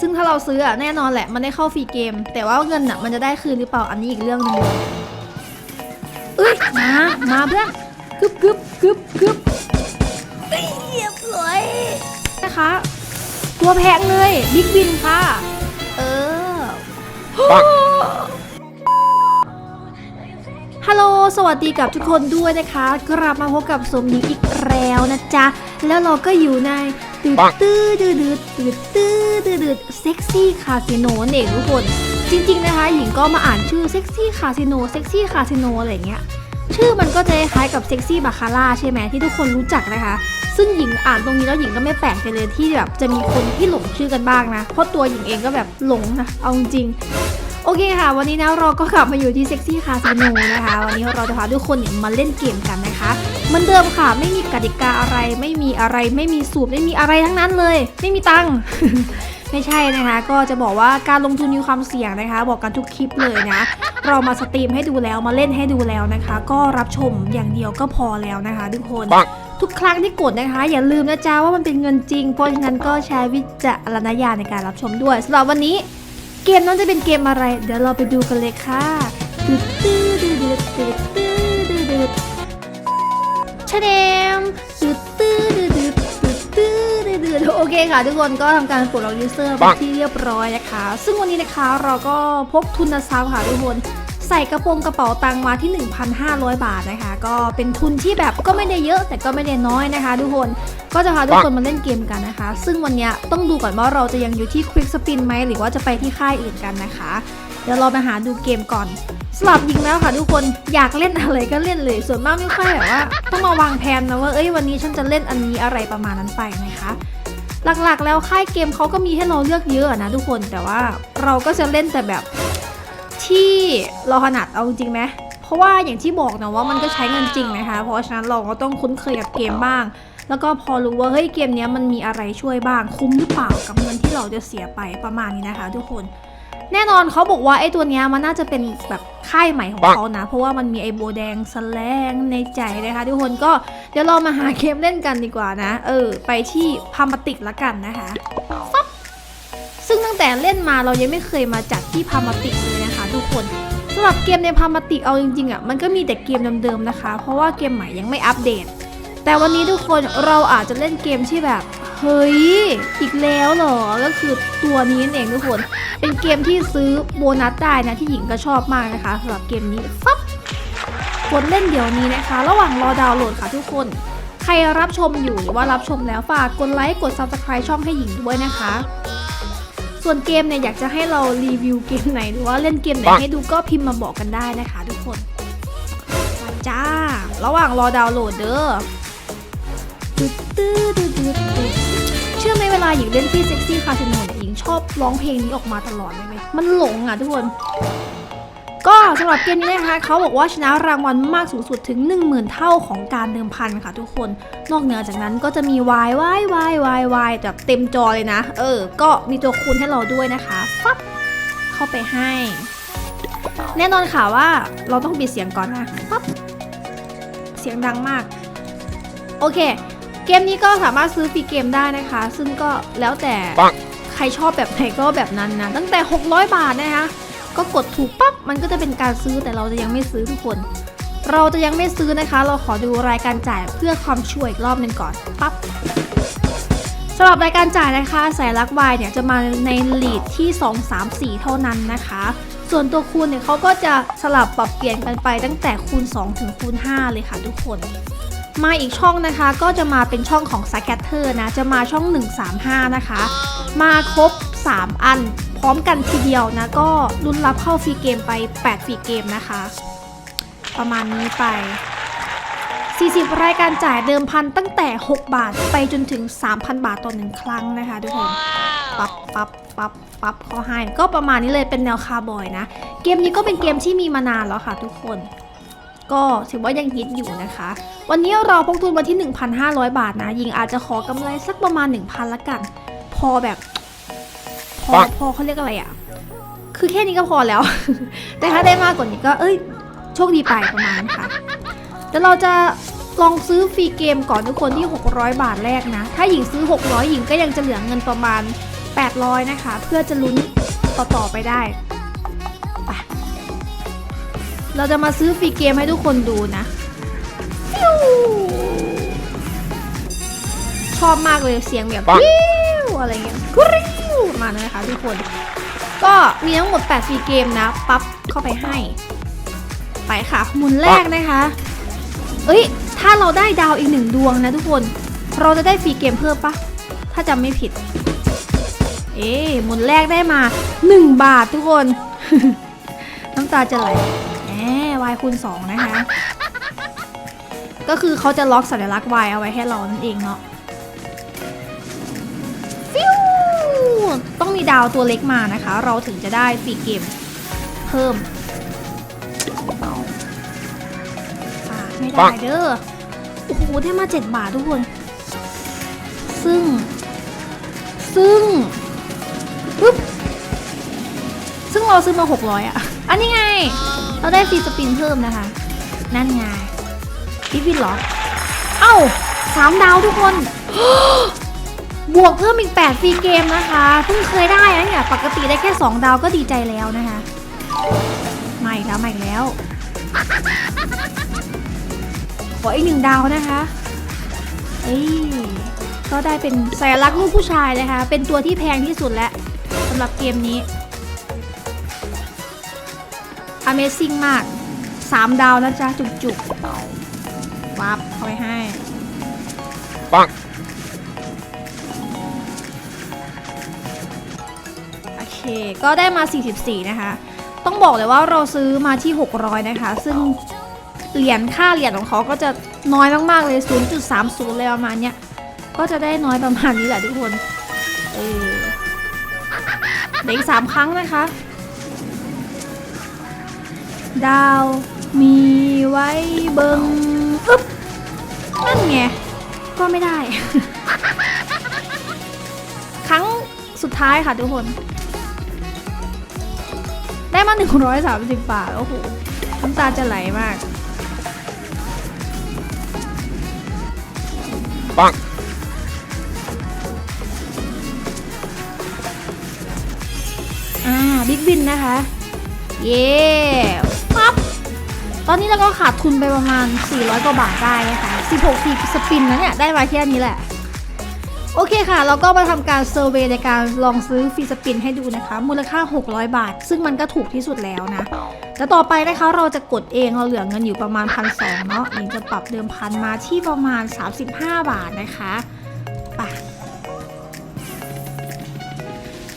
ซึ่งถ้าเราซื้ออะแน่นอนแหละมันได้เข้าฟรีเกม แต่ว่าเงินอะมันจะได้คืนหรือเปล่าอันนี้อีกเรื่องหนึงเลยเอ้ยมามาเพื่อนกึบกึบกึบกึบเอ้ยเรียบร้อยนะคะตัวแพงเลยบิ๊กบินค่ะ เออปังฮัลโหลสวัสดีกับทุกคนด้วยนะคะ กลับมาพบกับสมหญิงอีกแล้วนะจ๊ะ แล้วเราก็อยู่ในตืดตื้อดืดดืดตืดตื้อดืดดืดเซ็กซี่คาสิโนนั่นเองทุกคน จริง ๆ นะคะ หญิงก็มาอ่านชื่อเซ็กซี่คาสิโนเซ็กซี่คาสิโนอะไรอย่างเงี้ย ชื่อมันก็จะคล้ายกับเซ็กซี่บาคาร่าใช่ไหมที่ทุกคนรู้จักนะคะซึ่งหญิงอ่านตรงนี้แล้วหญิงก็ไม่แปลกใจเลยที่แบบจะมีคนที่หลงชื่อกันบ้างนะ เพราะตัวหญิงเองก็แบบหลงนะ เอาจริง โอเคค่ะ วันนี้นะเราก็กลับมาอยู่ที่เซ็กซี่คาสิโนนะคะ วันนี้เราจะพาทุกคนมาเล่นเกมกันนะคะ เหมือนเดิมค่ะ ไม่มีกติกาอะไร ไม่มีอะไร ไม่มีสูตร ไม่มีอะไรทั้งนั้นเลย ไม่มีตังค์ ไม่ใช่นะคะ ก็จะบอกว่าการลงทุนมีความเสี่ยงนะคะ บอกกันทุกคลิปเลยนะ เรามาสตรีมให้ดูแล้ว มาเล่นให้ดูแล้วนะคะ ก็รับชมอย่างเดียวก็พอแล้วนะคะ ทุกคน ทุกครั้งที่กดนะคะ อย่าลืมนะจ๊ะว่ามันเป็นเงินจริง เพราะฉะนั้นก็ใช้วิจารณญาณในการรับชมด้วยสำหรับวันนี้ เกมนั้นจะเป็นเกมอะไร เดี๋ยวเราไปดูกันเลยค่ะ ชะเดมตืดตื้อดืดดืดตืดตื้อดืดดืดโอเคค่ะทุกคนก็ทำการปลดล็อกยูเซอร์ไปปังที่เรียบร้อยนะคะ ซึ่งวันนี้นะคะเราก็พกทุนทรัพย์ค่ะทุกคนใส่กระโปรงกระเป๋าตังค์มาที่ 1,500 บาทนะคะ ก็เป็นทุนที่แบบก็ไม่ได้เยอะแต่ก็ไม่ได้น้อยนะคะ ทุกคนก็จะพาทุกคนมาเล่นเกมกันนะคะ ซึ่งวันเนี้ยต้องดูก่อนว่าเราจะยังอยู่ที่ Quick Spin ไหมหรือว่าจะไปที่ค่ายอื่นกันนะคะเดี๋ยวเราไปหาดูเกมก่อนสลับยิงแล้วค่ะทุกคนอยากเล่นอะไรก็เล่นเลย ส่วนมากไม่ค่อยแบบว่า ต้องมาวางแผนนะว่าเอ้ยวันนี้ฉันจะเล่นอันนี้อะไรประมาณนั้นไปนะคะหลักๆ แล้วค่ายเกมเขาก็มีให้เราเลือกเยอะนะทุกคนแต่ว่าเราก็จะเล่นแต่แบบที่เราถนัดเอาจริงไหมเพราะว่าอย่างที่บอกนะว่ามันก็ใช้เงินจริงนะคะ เพราะฉะนั้นเราก็ต้องคุ้นเคยกับเกมบ้าง แล้วก็พอรู้ว่าเฮ้ยเกมเนี้ยมันมีอะไรช่วยบ้างคุ้มหรือเปล่ากับเงินที่เราจะเสียไปประมาณนี้นะคะ ทุกคน แน่นอนเขาบอกว่าไอ้ตัวเนี้ยมันน่าจะเป็นแบบค่ายใหม่ของเขานะ เพราะว่ามันมีไอ้โบแดงแสลงในใจนะคะ ทุกคนก็เดี๋ยวเรามาหาเกมเล่นกันดีกว่านะ เออ ไปที่พามาติกละกันนะคะฟับซึ่งตั้งแต่เล่นมาเรายังไม่เคยมาจัดที่พามาติกเลยนะคะ ทุกคนสำหรับเกมในพามาติกเอาจริงๆอะมันก็มีแต่เกมเดิมๆนะคะ เพราะว่าเกมใหม่ยังไม่อัปเดต แต่วันนี้ทุกคนเราอาจจะเล่นเกมที่แบบ เฮ้ย อีกแล้วเหรอ ก็คือตัวนี้นั่นเองทุกคน เป็นเกมที่ซื้อโบนัสได้นะที่หญิงก็ชอบมากนะคะสำหรับเกมนี้ฟับกดเล่นเดี๋ยวนี้นะคะ ระหว่างรอดาวน์โหลดค่ะทุกคน ใครรับชมอยู่หรือว่ารับชมแล้วฝากกดไลค์กด subscribe ช่องให้หญิงด้วยนะคะ ส่วนเกมเนี่ยอยากจะให้เรารีวิวเกมไหนหรือว่าเล่นเกมไหนให้ดูก็พิมพ์มาบอกกันได้นะคะ ทุกคนมาจ้า ระหว่างรอดาวน์โหลดเด้อตึ๊ดตึ๊ดตึ๊าหญิงเล่นที่เซ็กซี่คาสิโนเนี่ยหญิงชอบร้องเพลงนี้ออกมาตลอดเลยเว้ยมันหลงอะทุกคน ก็สำหรับเกมนี้นะคะเขาบอกว่าชนะรางวัลมากสูงสุดถึง 10,000 เท่าของการเดิมพันค่ะทุกคน นอกเหนือจากนั้นก็จะมีวายวายวายวายวายแบบเต็มจอเลยนะ เออ ก็มีตัวคูณให้เราด้วยนะคะฟับเข้าไปให้ แน่นอนค่ะว่าเราต้องปิดเสียงก่อนนะปั๊บเสียงดังมาก โอเค เกมนี้ก็สามารถซื้อฟรีเกมได้นะคะ ซึ่งก็แล้วแต่ปังใครชอบแบบไหนก็แบบนั้นนะ ตั้งแต่ 600 บาทนะคะ ก็กดถูกปั๊บ มันก็จะเป็นการซื้อแต่เราจะยังไม่ซื้อทุกคน เราจะยังไม่ซื้อนะคะ เราขอดูรายการจ่ายเพื่อความช่วยอีกรอบหนึ่งก่อนปั๊บสำหรับรายการจ่ายนะคะสายลักวายเนี่ยจะมาในลีดที่ 2 3 4 เท่านั้นนะคะ ส่วนตัวคูณเนี่ยเขาก็จะสลับปรับเปลี่ยนกันไปตั้งแต่คูณ 2 ถึงคูณ 5 เลยค่ะทุกคน มาอีกช่องนะคะก็จะมาเป็นช่องของ s c a t t e r นะ จะมาช่อง 135 นะคะ มาครบ 3 อัน พร้อมกันทีเดียวนะ ก็รุ่นรับเข้าฟรีเกมไป 8 ฟรีเกมนะคะ ประมาณนี้ไป 40 รายการจ่ายเดิมพันตั้งแต่ 6 บาทไปจนถึง 3,000 บาทต่อหนึ่งครั้งนะคะทุกคนปั๊บปั๊บปั๊บปั๊บเขาให้ ก็ประมาณนี้เลยเป็นแนวคาร์บอยนะ เกมนี้ก็เป็นเกมที่มีมานานแล้วค่ะทุกคน ก็ถือว่ายังฮิตอยู่นะคะ วันนี้เราพกทุนมาที่ 1,500 บาทนะยิงอาจจะขอกำไรสักประมาณ 1,000ละกัน พอแบบ พอปังพอเขาเรียกอะไรอะ่ะ คือแค่นี้ก็พอแล้ว แต่ถ้าได้มากกว่านี้ก็ เอ้ยโชคดีไปประมาณนั้นค่ะเดี๋ยวเราจะลองซื้อฟรีเกมก่อนทุกคนที่ 600 บาทแรกนะ ถ้าหญิงซื้อ 600 หญิงก็ยังจะเหลือเงินประมาณ 800 นะคะ เพื่อจะลุ้นต่อๆไปได้ไป เราจะมาซื้อฟรีเกมให้ทุกคนดูนะฟิวชอบมากเลยเสียงแบบปังฟิวอะไรเงี้ยกริ้วมาเลยนะคะทุกคน ก็มีทั้งหมด8ฟรีเกมนะ ปั๊บเข้าไปให้ ไปค่ะหมุนแรกนะคะ เอ้ย ถ้าเราได้ดาวอีกหนึ่งดวงนะทุกคน เราจะได้ฟรีเกมเพิ่มปะ ถ้าจำไม่ผิด เอ๊ะหมุนแรกได้มา 1 บาททุกคน น้ำตาจะไหลแหม y คูณ2นะคะ ก็คือเขาจะล็อกสัญลักษณ์ y เอาไว้ให้เรานั่นเองเนาะฟิวต้องมีดาวตัวเล็กมานะคะ เราถึงจะได้ฟรีเกมเพิ่มเอาอะไม่ได้เด้อ โอ้โห ได้มา 7 บาททุกคน ซึ่ง ซึ่งปึ๊บซึ่งเราซื้อมา 600อะอันนี้ไง เราได้ฟรีสปินเพิ่มนะคะ นั่นไงพี่วินเหรอ เอ้าสามดาวทุกคน บวกเพิ่มอีก8ฟรีเกมนะคะเพิ่งเคยได้นะเนี่ยปกติได้แค่ 2 ดาวก็ดีใจแล้วนะคะใหม่แล้วใหม่แล้ว ขออีกหนึ่งดาวนะคะเอ้ยก็ได้เป็นสัญลักษณ์ลูกผู้ชายนะคะ เป็นตัวที่แพงที่สุดแล้วสำหรับเกมนี้ Amazing มาก 3 ดาวนะจ๊ะ จุกๆวับเอาไปให้ปังโอเค ก็ได้มา 44 นะคะ ต้องบอกเลยว่าเราซื้อมาที่ 600 นะคะ ซึ่งเหรียญค่าเหรียญของเขาก็จะน้อยมาก ๆ เลย 0.30 เลยประมาณเนี้ย ก็จะได้น้อยประมาณนี้แหละทุกคน เออเดี๋ยวอีกสามครั้งนะคะ ดาว มีไว้เบิงอึ๊บนั่นไง ก็ไม่ได้ ครั้งสุดท้ายค่ะทุกคน ได้มา 130 บาท โอ้โห น้ำตาจะไหลมาก ปังอ่า บิ๊กบินนะคะ เย้ ปั๊บตอนนี้เราก็ขาดทุนไปประมาณ 400 กว่าบาทได้นะคะ16ฟีสปินนะเนี่ย ได้มาแค่นี้แหละ โอเคค่ะ เราก็มาทำการเซอร์เวยในการลองซื้อฟรีสปินให้ดูนะคะ มูลค่า 600 บาท ซึ่งมันก็ถูกที่สุดแล้วนะ แต่ต่อไปนะคะเราจะกดเองเราเหลือเงินอยู่ประมาณพันสองเนาะอิงจะปรับเดิมพันมาที่ประมาณ 35 บาทนะคะไป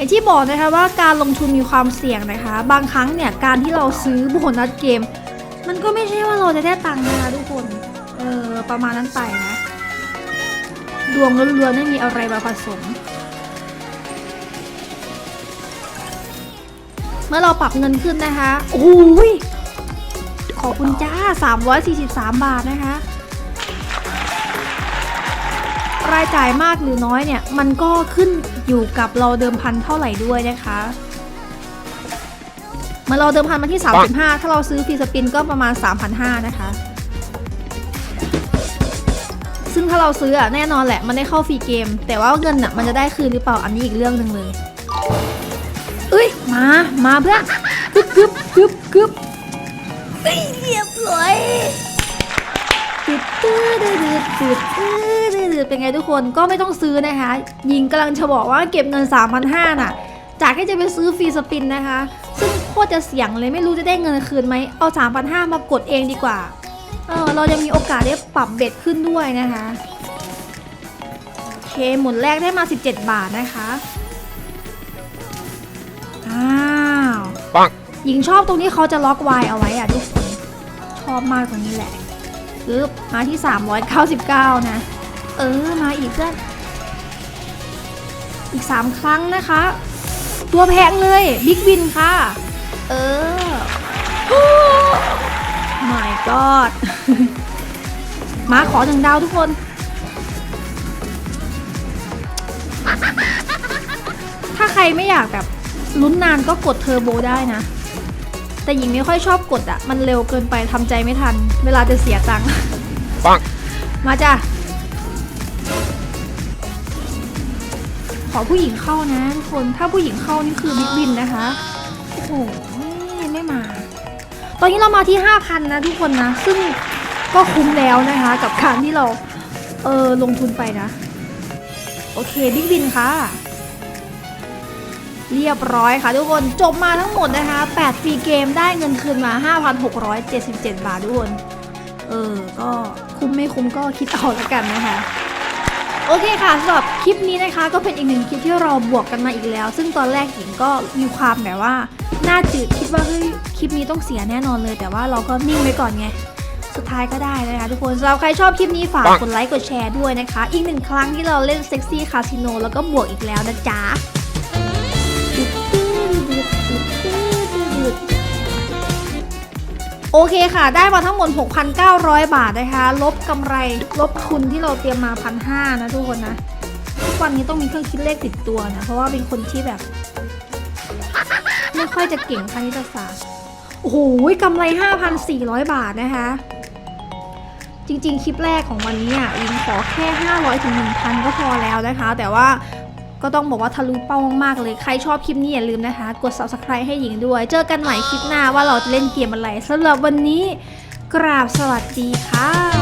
อย่างที่บอกนะคะว่าการลงทุนมีความเสี่ยงนะคะ บางครั้งเนี่ยการที่เราซื้อโบนัสเกม มันก็ไม่ใช่ว่าเราจะได้ตังค์นะคะทุกคนเออประมาณนั้นไปนะดวงล้วนๆไม่มีอะไรมาผสม เมื่อเราปรับเงินขึ้นนะคะโอ้ยขอบคุณจ้า 343 บาทนะคะ รายจ่ายมากหรือน้อยเนี่ยมันก็ขึ้นอยู่กับเราเดิมพันเท่าไหร่ด้วยนะคะเมื่อเราเดิมพันมาที่ 35 ถ้าเราซื้อฟรีสปินก็ประมาณ 3,500 นะคะ ซึ่งถ้าเราซื้ออะแน่นอนแหละ มันได้เข้าฟรีเกม แต่ว่าเงินอะมันจะได้คืนหรือเปล่าอันนี้อีกเรื่องหนึ่งเลยเอ้ย มา มาเพื่อนกึบกึบกึบกึบเอ้ยเรียบร้อย ตืดตืดตืดตืดตืดตืดเป็นไงทุกคนก็ไม่ต้องซื้อนะคะยิงกำลังจะบอกว่าเก็บเงิน 3,500น่ะ จากที่จะไปซื้อฟรีสปินนะคะ ซึ่งโคตรจะเสี่ยงเลยไม่รู้จะได้เงินคืนไหมเอา 3,500มากดเองดีกว่าเออเรายังมีโอกาสได้ปรับเบ็ดขึ้นด้วยนะคะโอเคหมุนแรกได้มา 17 บาทนะคะอ้าวปังหญิงชอบตรงที่เขาจะล็อกวายเอาไว้อะทุกคนชอบมากตรงนี้แหละ ปึ๊บมาที่ 399 นะ เออ มาอีกเพื่อน อีก 3 ครั้งนะคะ ตัวแพงเลยบิ๊กวินค่ะ เออ my god มาขอหนึ่งดาวทุกคน ถ้าใครไม่อยากแบบลุ้นนานก็กดเทอร์โบได้นะ แต่หญิงไม่ค่อยชอบกดอะมันเร็วเกินไปทำใจไม่ทัน เวลาจะเสียตังค์ปังมาจ้ะขอผู้หญิงเข้านะทุกคนถ้าผู้หญิงเข้านี่คือบิ๊กบินนะคะโอ้โหไม่มา ตอนนี้เรามาที่ 5,000 นะทุกคนนะ ซึ่งก็คุ้มแล้วนะคะ กับการที่เราเออลงทุนไปนะ โอเคบิ๊กบินค่ะ เรียบร้อยค่ะทุกคนจบมาทั้งหมดนะคะ 8 ฟรีเกมได้เงินคืนมา 5,677 บาททุกคน เออ ก็คุ้มไม่คุ้มก็คิดเอาแล้วกันนะคะโอเคค่ะสำหรับคลิปนี้นะคะก็เป็นอีกหนึ่งคลิปที่เราบวกกันมาอีกแล้ว ซึ่งตอนแรกหญิงก็มีความแบบว่าหน้าจืดคิดว่าเฮ้ยคลิปนี้ต้องเสียแน่นอนเลย แต่ว่าเราก็นิ่งไว้ก่อนไง สุดท้ายก็ได้นะคะทุกคนสำหรับใครชอบคลิปนี้ฝากกดไลค์กดแชร์ด้วยนะคะ อีกหนึ่งครั้งที่เราเล่นเซ็กซี่คาสิโนแล้วก็บวกอีกแล้วนะจ๊ะ โอเคค่ะ ได้มาทั้งหมด 6,900 บาทนะคะ ลบกำไร ลบทุนที่เราเตรียมมาพันห้านะทุกคนนะ ทุกวันนี้ต้องมีเครื่องคิดเลขติดตัวนะ เพราะว่าเป็นคนที่แบบ ไม่ค่อยจะเก่งคณิตศาสตร์ โอ้โหกำไร 5,400 บาทนะคะ จริงๆ คลิปแรกของวันนี้อะลิงขอแค่ 500ถึง1,000 ก็พอแล้วนะคะ แต่ว่า ก็ต้องบอกว่าทะลุเป้ามากๆเลย ใครชอบคลิปนี้อย่าลืมนะคะ กด subscribe ให้หญิงด้วย เจอกันใหม่คลิปหน้าว่าเราจะเล่นเกมอะไรสำหรับวันนี้กราบสวัสดีค่ะ